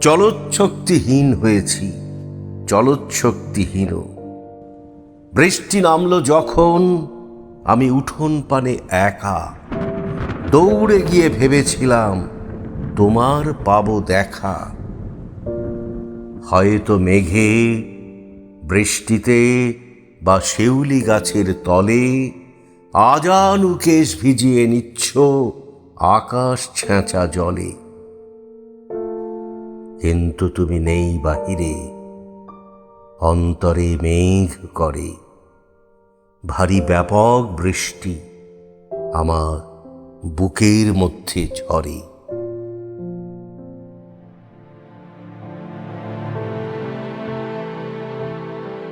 চলৎশক্তিহীন হয়েছি চলৎশক্তিহীন বৃষ্টি নামলো যখন আমি উঠোন পানে একা। দৌড়ে গিয়ে ভেবেছিলাম, তোমার পাবো দেখা। হয়তো মেঘে, বৃষ্টিতে বা শেউলি গাছের তলে আজানু কেশ ভিজিয়ে নিচ্ছ আকাশ ছেঁচা জলে। কিন্তু তুমি নেই বাহিরে। অন্তরে মেঘ করে। ভারী ব্যাপক বৃষ্টি আমার বুকের মধ্যে ঝরে।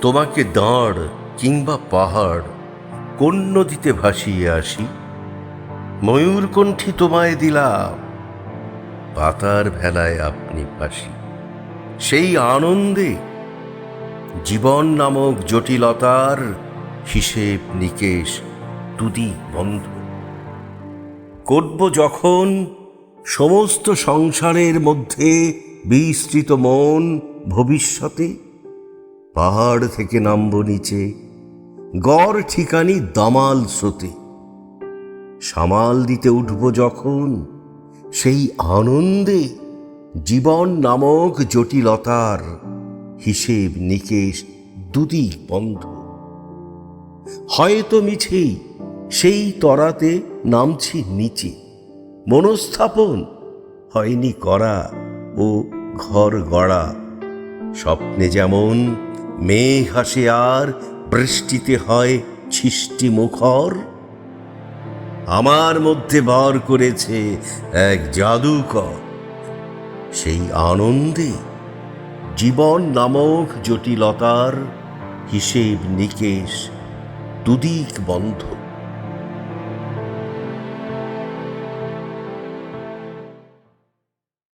তোমাকে দাঁড় কিংবা পাহাড় কোন নদীতে ভাসিয়ে আসি? ময়ূরকণ্ঠী তোমায় দিলাম। পাতার ভেলায় আপনি ভাসি সেই আনন্দে জীবন নামক জটিলতার হিসেব নিকেশ দুদি বন্ধ। করব যখন সমস্ত সংসারের মধ্যে বিস্তৃত মন ভবিষ্যতে। পাহাড় থেকে নামব নিচে, গড় ঠিকানি দামাল স্রোতে। সামাল দিতে উঠব যখন সেই আনন্দে জীবন নামক জটিলতার হিসেব নিকেশ দুদি বন্ধ। হয়তো মিছেই সেই তরাতে নামছি নিচে, মনস্থাপন হয়নি করা ও ঘর গড়া। স্বপ্নে যেমন মেঘ আসে আর বৃষ্টিতে হয় ছিষ্টি মুখর আমার মধ্যে বার করেছে এক জাদুকর। সেই আনন্দে জীবন নামক জটিলতার হিসেব নিকেশ দুদিক বন্ধ।